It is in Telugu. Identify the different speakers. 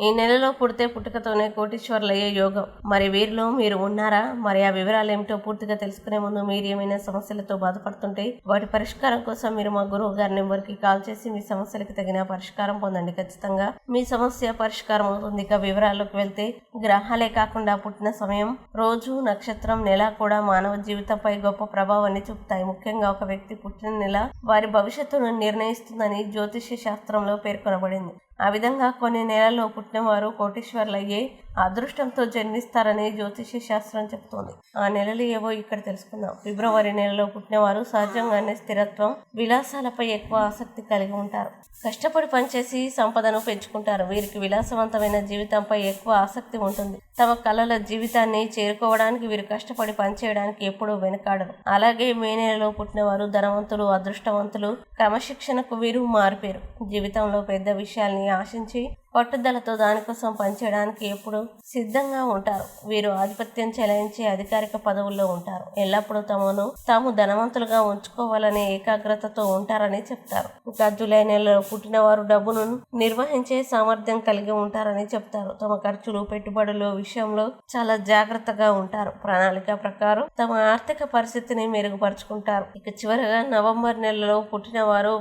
Speaker 1: ఈ నెలలో పుడితే పుట్టుకతోనే కోటీశ్వర్లయ్యే యోగం. మరి వీరిలో మీరు ఉన్నారా? మరి ఆ వివరాలు ఏమిటో పూర్తిగా తెలుసుకునే ముందు మీరు ఏమైనా సమస్యలతో బాధపడుతుంటే వాటి పరిష్కారం కోసం మీరు మా గురువు గారి నెంబర్కి కాల్ చేసి మీ సమస్యలకు తగిన పరిష్కారం పొందండి. ఖచ్చితంగా మీ సమస్య పరిష్కారం అవుతుంది. ఇక వివరాల్లోకి వెళ్తే గ్రహాలే కాకుండా పుట్టిన సమయం రోజు నక్షత్రం నెల కూడా మానవ జీవితంపై గొప్ప ప్రభావాన్ని చూపుతాయి. ముఖ్యంగా ఒక వ్యక్తి పుట్టిన నెల వారి భవిష్యత్తును నిర్ణయిస్తుందని జ్యోతిష్య శాస్త్రంలో పేర్కొనబడింది. ఆ విధంగా కొన్ని నెలల్లో పుట్టినవారు కోటీశ్వర్లయ్యే అదృష్టంతో జన్మిస్తారని జ్యోతిష్య శాస్త్రం చెబుతోంది ఆ నెలలు ఏవో ఇక్కడ తెలుసుకుందాం. ఫిబ్రవరి నెలలో పుట్టినవారు సహజంగానే స్థిరత్వం విలాసాలపై ఎక్కువ ఆసక్తి కలిగి ఉంటారు. కష్టపడి పనిచేసి సంపదను పెంచుకుంటారు. వీరికి విలాసవంతమైన జీవితంపై ఎక్కువ ఆసక్తి ఉంటుంది. తమ కళల జీవితాన్ని చేరుకోవడానికి వీరు కష్టపడి పనిచేయడానికి ఎప్పుడూ వెనకాడరు. అలాగే మే నెలలో పుట్టినవారు ధనవంతులు అదృష్టవంతులు క్రమశిక్షణకు వీరు మారిపోయారు. జీవితంలో పెద్ద విషయాల్ని ఆశించి పట్టుదలతో దానికోసం పనిచేయడానికి ఎప్పుడు సిద్ధంగా ఉంటారు. వీరు ఆధిపత్యం చెలాయించి అధికారిక పదవుల్లో ఉంటారు. ఎల్లప్పుడూ తమను తాము ధనవంతులుగా ఉంచుకోవాలనే ఏకాగ్రతతో ఉంటారని చెప్తారు. ఇంకా జూలై నెలలో పుట్టిన వారు డబ్బును నిర్వహించే సామర్థ్యం కలిగి ఉంటారని చెప్తారు. తమ ఖర్చులు పెట్టుబడులు విషయంలో చాలా జాగ్రత్తగా ఉంటారు. ప్రణాళిక ప్రకారం తమ ఆర్థిక పరిస్థితిని మెరుగుపరుచుకుంటారు. ఇక చివరగా నవంబర్ నెలలో పుట్టిన వారు